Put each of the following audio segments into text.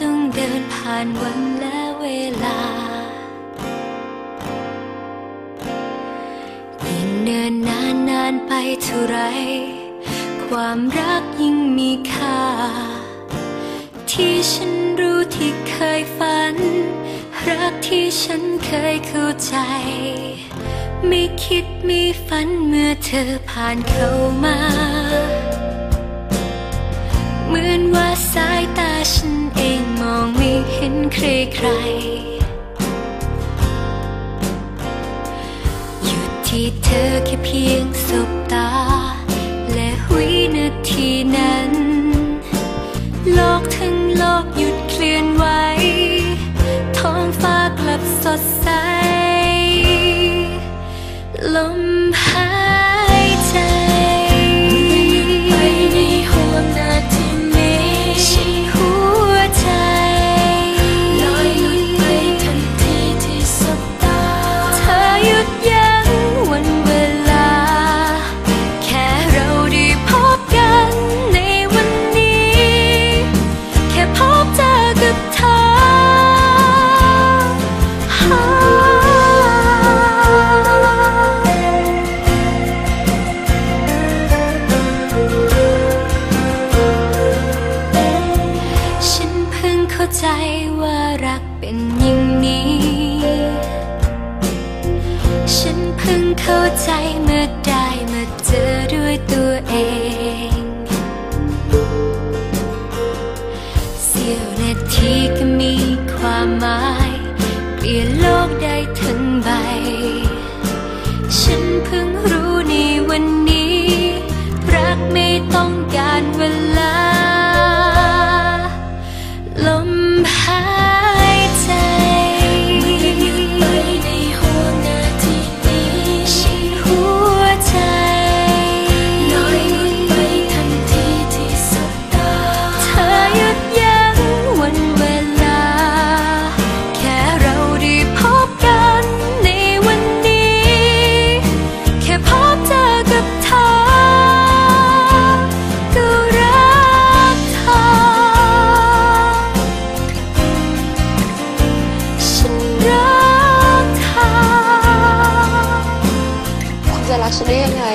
ต้องเดินผ่านวันและเวลา ยิ่งเนินนานนานไปเท่าไร ความรักยิ่งมีค่า ที่ฉันรู้ที่เคยฝัน รักที่ฉันเคยเข้าใจ ไม่คิดไม่ฝันเมื่อเธอผ่านเข้ามา เหมือนว่าสายตาฉัน นใครใครหยุดที่เธอแค่เพียงสบตา และวินาทีนั้น โลกทั้งโลกหยุดเคลื่อนไหวท้องฟ้ากลับสดใส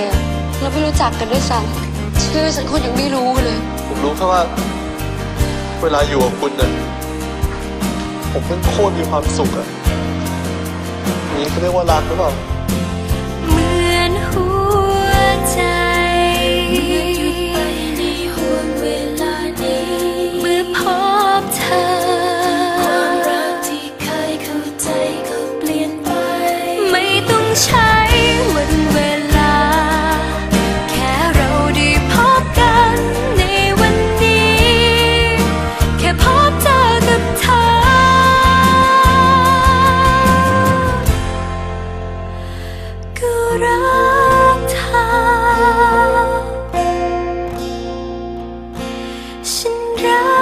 อะเราไม่รู้จักกันด้วยซ้ำชื่อฉันคุณยังไม่รู้เลย ผมรู้แค่ว่า เวลาอยู่กับคุณน่ะผมเพิ่งโคตรมีความสุขอะนี่เขาเรียกว่ารักหรือเปล่า รัก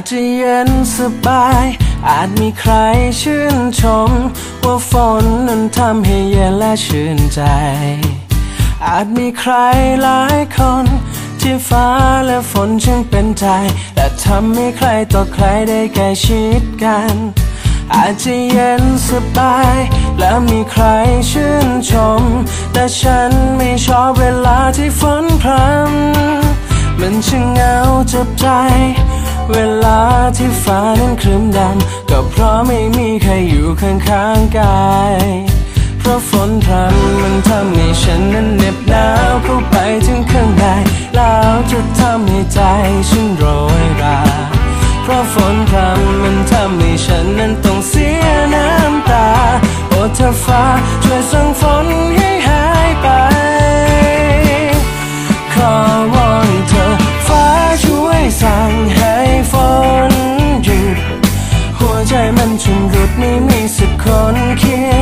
จจะเย็นสบาย อาจมีใครชื่นชม ว่าฝนนั้นทำให้เย็นและชื่นใจ อาจมีใครหลายคน ที่ฟ้าและฝนช่างเป็นใจแต่ทำให้ใครต่อใครได้ใกล้ชิดกัน อาจจะเย็นสบาย และมีใครชื่นชม แต่ฉันไม่ชอบเวลาที่ฝนพรำมันช่างเหงาจับใจ เวลาที่ฟ้านั้นครึ้มดำก็เพราะไม่มีใครอยู่ข้างๆกาย เพราะฝนพรำมันทำให้ฉันนั้นเหน็บหนาวเข้าไปถึงข้างในแล้วจะทำให้ใจฉันโรยรา เพราะฝนพรำ มีสั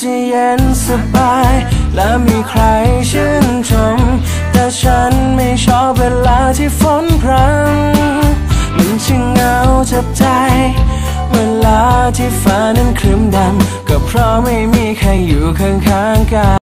อาจะเย็นสบาย และมีใครชื่นชม แต่ฉันไม่ชอบเวลาที่ฝนพรำมันช่างเหงาจับใจ เวลาที่ฟ้านั้นครึ้มดำก็เพราะไม่มีใครอยู่ข้างๆกัน